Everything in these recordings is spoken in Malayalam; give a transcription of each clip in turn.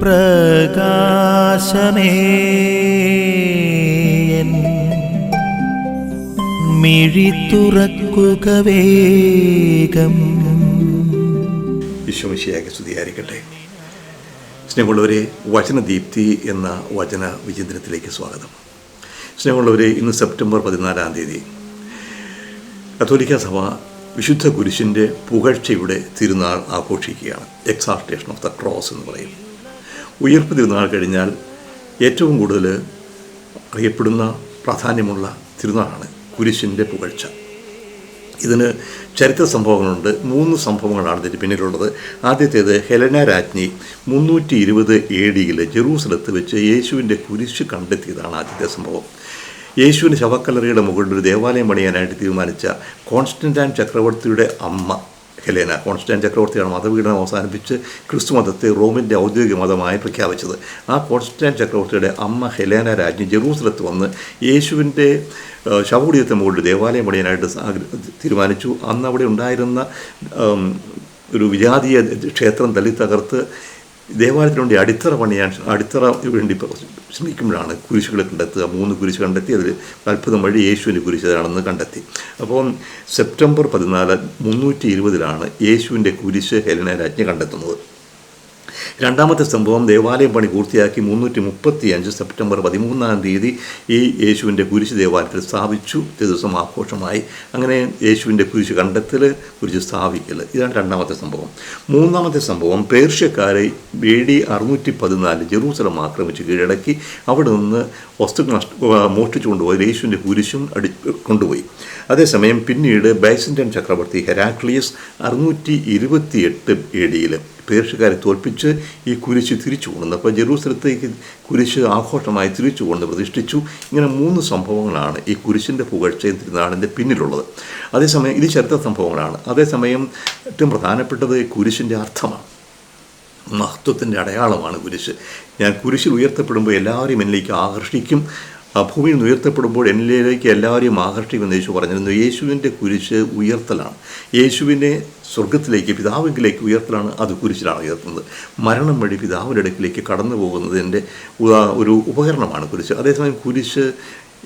പ്രകാശമേ. മിഴി തുറക്കുക വേഗം. വിശ്വമിശിയാകെ സ്തുതിയായിരിക്കട്ടെ. സ്നേഹമുള്ളവരെ വചനദീപ്തി എന്ന വചന വിചിന്തനത്തിലേക്ക് സ്വാഗതം. സ്നേഹമുള്ളവരെ ഇന്ന് സെപ്റ്റംബർ പതിനാലാം തീയതി. കത്തോലിക്ക സഭ വിശുദ്ധ കുരിശിന്റെ പുകഴ്ചയുടെ തിരുനാൾ ആഘോഷിക്കുകയാണ്. എക്സാൾട്ടേഷൻ ഓഫ് ദ ക്രോസ് എന്ന് പറയും. ഉയർപ്പ് തിരുനാൾ കഴിഞ്ഞാൽ ഏറ്റവും കൂടുതൽ അറിയപ്പെടുന്ന പ്രാധാന്യമുള്ള തിരുനാളാണ് കുരിശിന്റെ പുകഴ്ച. ഇതിന് ചരിത്ര സംഭവങ്ങളുണ്ട്. മൂന്ന് സംഭവങ്ങളാണ് ഇതിന് പിന്നിലുള്ളത്. ആദ്യത്തേത് ഹെലന രാജ്ഞി മുന്നൂറ്റി ഇരുപത് എ ഡിയിൽ ജെറൂസലത്ത് വെച്ച് യേശുവിന്റെ കുരിശ് കണ്ടെത്തിയതാണ് ആദ്യത്തെ സംഭവം. യേശുവിന്റെ ശവക്കല്ലറിയുടെ മുകളിൽ ഒരു ദേവാലയം പണിയാനായിട്ട് തീരുമാനിച്ച കോൺസ്റ്റന്റാൻ ചക്രവർത്തിയുടെ അമ്മ ഹെലേന കോൺസ്റ്റന്റ് ചക്രവർത്തിയാണ് മതപീഡനം അവസാനിപ്പിച്ച് ക്രിസ്തു മതത്തെ റോമിന്റെ ഔദ്യോഗിക മതമായി പ്രഖ്യാപിച്ചത്. ആ കോൺസ്റ്റന്റ് ചക്രവർത്തിയുടെ അമ്മ ഹെലേന രാജ്ഞി ജെറൂസലത്ത് വന്ന് യേശുവിന്റെ ശവകുടീരത്തെ മുകളിൽ ദേവാലയം പണിയാനായിട്ട് തീരുമാനിച്ചു. അന്ന് അവിടെ ഉണ്ടായിരുന്ന ഒരു വിജാതീയ ക്ഷേത്രം തല്ലി തകർത്ത് ദേവാലയത്തിന് വേണ്ടി അടിത്തറ പണിയാൻ അടിത്തറ വേണ്ടി ശ്രമിക്കുമ്പോഴാണ് കുരിശുകളെ കണ്ടെത്തുക. മൂന്ന് കുരിശ് കണ്ടെത്തി അതിൽ അത്ഭുതം വഴി യേശുവിന്റെ കുരിശാണെന്ന് കണ്ടെത്തി. അപ്പോൾ സെപ്റ്റംബർ പതിനാല് മുന്നൂറ്റി ഇരുപതിലാണ് യേശുവിന്റെ കുരിശ് ഹെലന രാജ്ഞി കണ്ടെത്തുന്നത്. രണ്ടാമത്തെ സംഭവം ദേവാലയം പണി പൂർത്തിയാക്കി മുന്നൂറ്റി മുപ്പത്തി അഞ്ച് സെപ്റ്റംബർ പതിമൂന്നാം തീയതി ഈ യേശുവിന്റെ കുരിശ് ദേവാലയത്തിൽ സ്ഥാപിച്ചു. ദിവസം ആഘോഷമായി. അങ്ങനെ യേശുവിന്റെ കുരിശ് കണ്ടെത്തൽ കുരിശ് സ്ഥാപിക്കൽ. ഇതാണ് രണ്ടാമത്തെ സംഭവം. മൂന്നാമത്തെ സംഭവം പേർഷ്യക്കാരെ എ ഡി അറുന്നൂറ്റി പതിനാല് ജെറൂസലം ആക്രമിച്ച് കീഴടക്കി. അവിടെ നിന്ന് വസ്തുക്കൾ നഷ്ട മോഷ്ടിച്ചു കൊണ്ടുപോയി യേശുവിന്റെ കുരിശും അടി കൊണ്ടുപോയി. അതേസമയം പിന്നീട് ബൈസന്റൈൻ ചക്രവർത്തി ഹെരാക്ലിയസ് അറുന്നൂറ്റി ഇരുപത്തിയെട്ട് എ ഡിയിൽ പേർഷ്യക്കാരെ തോൽപ്പിച്ച് ഈ കുരിശ് തിരിച്ചു കൊണ്ടുവന്നു. അപ്പോൾ ജെറൂസലത്തേക്ക് കുരിശ് ആഘോഷമായി തിരിച്ചു കൊണ്ട് പ്രതിഷ്ഠിച്ചു. ഇങ്ങനെ മൂന്ന് സംഭവങ്ങളാണ് ഈ കുരിശിന്റെ പുകഴ്ചയും തിരുനാളിന്റെ പിന്നിലുള്ളത്. അതേസമയം ഇത് ചരിത്ര സംഭവങ്ങളാണ്. അതേസമയം ഏറ്റവും പ്രധാനപ്പെട്ടത് കുരിശിന്റെ അർത്ഥമാണ്. മഹത്വത്തിന്റെ അടയാളമാണ് കുരിശ്. ഞാൻ കുരിശിൽ ഉയർത്തപ്പെടുമ്പോൾ എല്ലാവരെയും എന്നിലേക്ക് ആകർഷിക്കും. ആ ഭൂമിയിൽ നിന്ന് ഉയർത്തപ്പെടുമ്പോൾ എന്നിലേക്ക് എല്ലാവരെയും ആകർഷിക്കുമെന്ന് യേശു പറഞ്ഞിരുന്നു. യേശുവിന്റെ കുരിശ് ഉയർത്തലാണ്. യേശുവിനെ സ്വർഗത്തിലേക്ക് പിതാവിലേക്ക് ഉയർത്തലാണ് അത് കുരിശിലാണ് ഉയർത്തുന്നത്. മരണം വഴി പിതാവിന്റെ അടുക്കിലേക്ക് കടന്നു പോകുന്നതിന്റെ ഒരു ഉപകരണമാണ് കുരിശ്. അതേസമയം കുരിശ്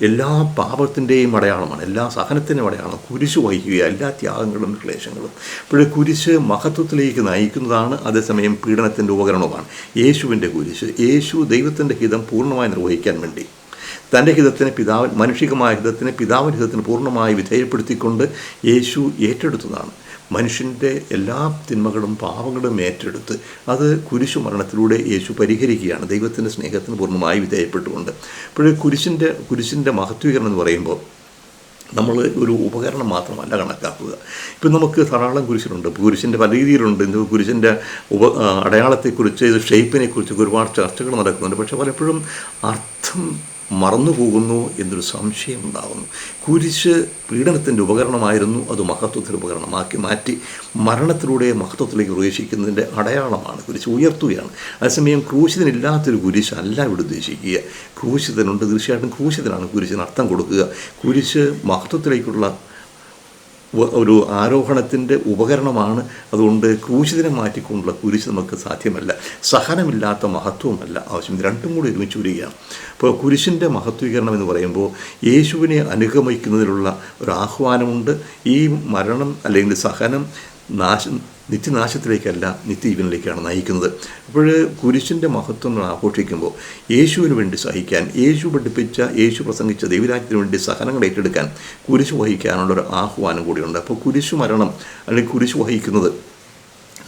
എല്ലാ പാപത്തിന്റെയും അടയാളമാണ്. എല്ലാ സഹനത്തിന്റെയും അടയാളം കുരിശ് വഹിക്കുക എല്ലാ ത്യാഗങ്ങളും ക്ലേശങ്ങളും. ഇപ്പോഴേ കുരിശ് മഹത്വത്തിലേക്ക് നയിക്കുന്നതാണ് അതേസമയം പീഡനത്തിന്റെ ഉപകരണവുമാണ്. യേശുവിന്റെ കുരിശ്. യേശു ദൈവത്തിന്റെ ഹിതം പൂർണമായി നിർവഹിക്കാൻ വേണ്ടി തന്റെ ഹിതത്തിന് പിതാവ് മനുഷ്യമായ ഹിതത്തിന് പിതാവിന്റെ ഹിതത്തിന് പൂർണമായി വിധേയപ്പെടുത്തിക്കൊണ്ട് യേശു ഏറ്റെടുത്തതാണ്. മനുഷ്യന്റെ എല്ലാ തിന്മകളും പാവങ്ങളും ഏറ്റെടുത്ത് അത് കുരിശു മരണത്തിലൂടെ യേശു പരിഹരിക്കുകയാണ്. ദൈവത്തിന്റെ സ്നേഹത്തിന് പൂർണമായി വിധേയപ്പെട്ടുകൊണ്ട്. ഇപ്പോഴേ കുരിശിന്റെ കുരിശിന്റെ മഹത്വീകരണം എന്ന് പറയുമ്പോൾ നമ്മൾ ഒരു ഉപകരണം മാത്രമല്ല കണക്കാക്കുക. ഇപ്പം നമുക്ക് ധാരാളം കുരിശിലുണ്ട്. കുരിശിന്റെ പല രീതിയിലുണ്ട്. ഇന്ന് കുരിശിന്റെ ഉപ അടയാളത്തെക്കുറിച്ച് ഇത് ഷേപ്പിനെ കുറിച്ചൊക്കെ ഒരുപാട് ചർച്ചകൾ നടക്കുന്നുണ്ട്. പക്ഷേ പലപ്പോഴും അർത്ഥം മറന്നു പോകുന്നു എന്നൊരു സംശയം ഉണ്ടാകുന്നു കുരിശ് പീഡനത്തിന്റെ ഉപകരണമായിരുന്നു അത് മഹത്വത്തിന്റെ ഉപകരണമാക്കി മാറ്റി മരണത്തിലൂടെ മഹത്വത്തിലേക്ക് പ്രവേശിക്കുന്നതിന്റെ അടയാളമാണ് കുരിശ് ഉയർത്തുകയാണ്. അതേസമയം ക്രൂശിതനില്ലാത്തൊരു കുരിശ് അല്ല ഇവിടെ ഉദ്ദേശിക്കുക. ക്രൂശിതനുണ്ട് തീർച്ചയായിട്ടും ക്രൂശിതനാണ് കുരിശിന് അർത്ഥം കൊടുക്കുക. കുരിശ് മഹത്വത്തിലേക്കുള്ള ഒരു ആരോഹണത്തിന്റെ ഉപകരണമാണ്. അതുകൊണ്ട് ക്രൂശിതനെ മാറ്റിക്കൊണ്ടുള്ള കുരിശ് നമുക്ക് സാധ്യമല്ല. സഹനമില്ലാത്ത മഹത്വമല്ല ആവശ്യം. രണ്ടും കൂടി ഒരുമിച്ച് വരികയാണ്. അപ്പോൾ കുരിശിന്റെ മഹത്വീകരണം എന്ന് പറയുമ്പോൾ യേശുവിനെ അനുഗമിക്കുന്നതിനുള്ള ഒരു ആഹ്വാനമുണ്ട്. ഈ മരണം അല്ലെങ്കിൽ സഹനം നാശം നിത്യനാശത്തിലേക്കല്ല നിത്യജീവനിലേക്കാണ് നയിക്കുന്നത്. അപ്പോൾ കുരിശിന്റെ മഹത്വം നമ്മൾ ആഘോഷിക്കുമ്പോൾ യേശുവിന് വേണ്ടി സഹിക്കാൻ യേശു പഠിപ്പിച്ച യേശു പ്രസംഗിച്ച ദൈവരാജ്യത്തിന് വേണ്ടി സഹനങ്ങൾ ഏറ്റെടുക്കാൻ കുരിശ് വഹിക്കാനുള്ള ഒരു ആഹ്വാനം കൂടിയുണ്ട്. അപ്പോൾ കുരിശു മരണം അല്ലെങ്കിൽ കുരിശ് വഹിക്കുന്നത്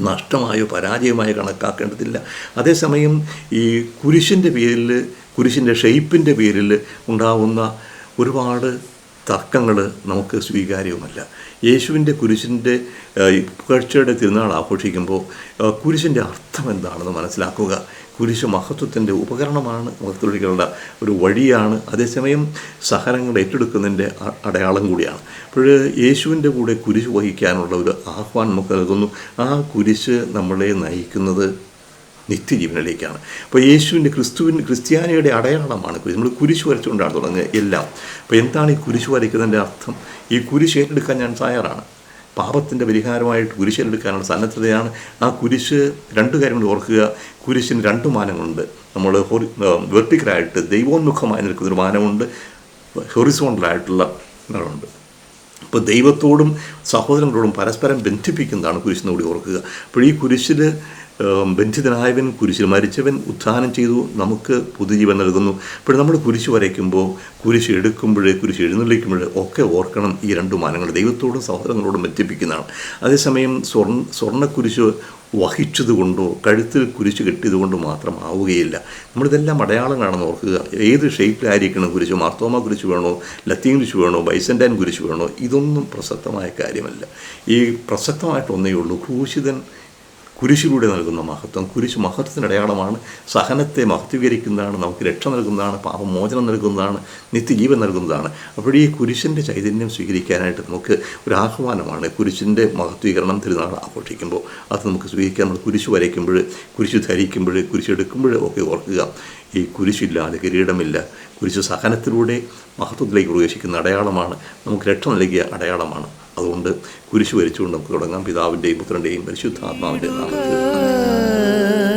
നഷ്ടമായോ പരാജയമായോ കണക്കാക്കേണ്ടതില്ല. അതേസമയം ഈ കുരിശിന്റെ പേരിൽ കുരിശിന്റെ ഷെയ്പ്പിന്റെ പേരിൽ ഉണ്ടാവുന്ന ഒരുപാട് തർക്കങ്ങൾ നമുക്ക് സ്വീകാര്യവുമല്ല. യേശുവിന്റെ കുരിശിന്റെ പുകഴ്ചയുടെ തിരുനാൾ ആഘോഷിക്കുമ്പോൾ കുരിശിന്റെ അർത്ഥം എന്താണെന്ന് മനസ്സിലാക്കുക. കുരിശ് മഹത്വത്തിന്റെ ഉപകരണമാണ് മഹത്വത്തിലേക്കുള്ള ഒരു വഴിയാണ്. അതേസമയം സഹനങ്ങൾ ഏറ്റെടുക്കുന്നതിന്റെ അടയാളം കൂടിയാണ്. അപ്പോൾ യേശുവിന്റെ കൂടെ കുരിശ് വഹിക്കാനുള്ള ഒരു ആഹ്വാനം നമുക്ക് നൽകുന്നു. ആ കുരിശ് നമ്മളെ നയിക്കുന്നത് നിത്യജീവനിലേക്കാണ് അപ്പോൾ യേശുവിന്റെ ക്രിസ്തുവിൻ ക്രിസ്ത്യാനിയുടെ അടയാളമാണ് നമ്മൾ കുരിശ് വരച്ചുകൊണ്ടാണ് തുടങ്ങുക എല്ലാം. അപ്പോൾ എന്താണ് ഈ കുരിശ് വരയ്ക്കുന്നതിന്റെ അർത്ഥം? ഈ കുരിശ് ഏറ്റെടുക്കാൻ ഞാൻ തയ്യാറാണ്. പാപത്തിന്റെ പരിഹാരമായിട്ട് കുരിശിലെടുക്കാനുള്ള സന്നദ്ധതയാണ്. ആ കുരിശ് രണ്ട് കാര്യങ്ങൾ ഓർക്കുക. കുരിശിന് രണ്ട് മാനങ്ങളുണ്ട്. നമ്മൾ വെർട്ടിക്കലായിട്ട് ദൈവോന്മുഖമായി നിൽക്കുന്നൊരു മാനമുണ്ട്. ഹൊറിസോണ്ടലായിട്ടുള്ള നിലമുണ്ട് അപ്പോൾ ദൈവത്തോടും സഹോദരങ്ങളോടും പരസ്പരം ബന്ധിപ്പിക്കുന്നതാണ് കുരിശിനോട് ഓർക്കുക. അപ്പോൾ ഈ കുരിശിൽ ബന്ധിതനായവൻ കുരിശിൽ മരിച്ചവൻ ഉത്ഥാനം ചെയ്തു നമുക്ക് പുതുജീവൻ നൽകുന്നു. ഇപ്പോൾ നമ്മൾ കുരിശ് വരയ്ക്കുമ്പോൾ കുരിശ് എടുക്കുമ്പോൾ കുരിശ് എഴുന്നള്ളിക്കുമ്പോൾ ഒക്കെ ഓർക്കണം ഈ രണ്ട് മാനങ്ങൾ. ദൈവത്തോടും സഹോദരങ്ങളോടും ബന്ധിപ്പിക്കുന്നതാണ്. അതേസമയം സ്വർണ സ്വർണക്കുരിശ് വഹിച്ചതുകൊണ്ടോ കഴുത്തിൽ കുരിശ് കെട്ടിയതുകൊണ്ടോ മാത്രം ആവുകയില്ല നമ്മളിതെല്ലാം അടയാളങ്ങളാണെന്ന് ഓർക്കുക. ഏത് ഷേപ്പിലായിരിക്കണം കുരിശ്? മാർത്തോമ കുരിശ് വേണോ? ലത്തീൻ കുരിശ് വേണോ? ബൈസൻഡാൻ കുരിശ് വേണോ? ഇതൊന്നും പ്രസക്തമായ കാര്യമല്ല. ഈ പ്രസക്തമായിട്ടൊന്നേ ഉള്ളൂ. ക്രൂശിതൻ കുരിശിലൂടെ നൽകുന്ന മഹത്വം. കുരിശ് മഹത്വത്തിന്റെ അടയാളമാണ്. സഹനത്തെ മഹത്വീകരിക്കുന്നതാണ് നമുക്ക് രക്ഷ നൽകുന്നതാണ് പാപമോചനം നൽകുന്നതാണ് നിത്യജീവൻ നൽകുന്നതാണ്. അപ്പോൾ ഈ കുരിശിന്റെ ചൈതന്യം സ്വീകരിക്കാനായിട്ട് നമുക്ക് ഒരു ആഹ്വാനമാണ് കുരിശിന്റെ മഹത്വീകരണം തിരുനാൾ ആഘോഷിക്കുമ്പോൾ. അത് നമുക്ക് സ്വീകരിക്കാൻ നമ്മൾ കുരിശ് വരയ്ക്കുമ്പോൾ കുരിശ് ധരിക്കുമ്പോൾ കുരിശ് എടുക്കുമ്പോൾ ഒക്കെ ഓർക്കുക. ഈ കുരിശില്ലാതെ കിരീടമില്ല. കുരിശ് സഹനത്തിലൂടെ മഹത്വത്തിലേക്ക് പ്രവേശിക്കുന്ന അടയാളമാണ് നമുക്ക് രക്ഷ നൽകിയ അടയാളമാണ്. അതുകൊണ്ട് കുരിശു വരിച്ചുകൊണ്ട് നമുക്ക് തുടങ്ങാം. പിതാവിന്റെയും പുത്രന്റെയും പരിശുദ്ധാത്മാവിന്റെയും നാമത്തിൽ.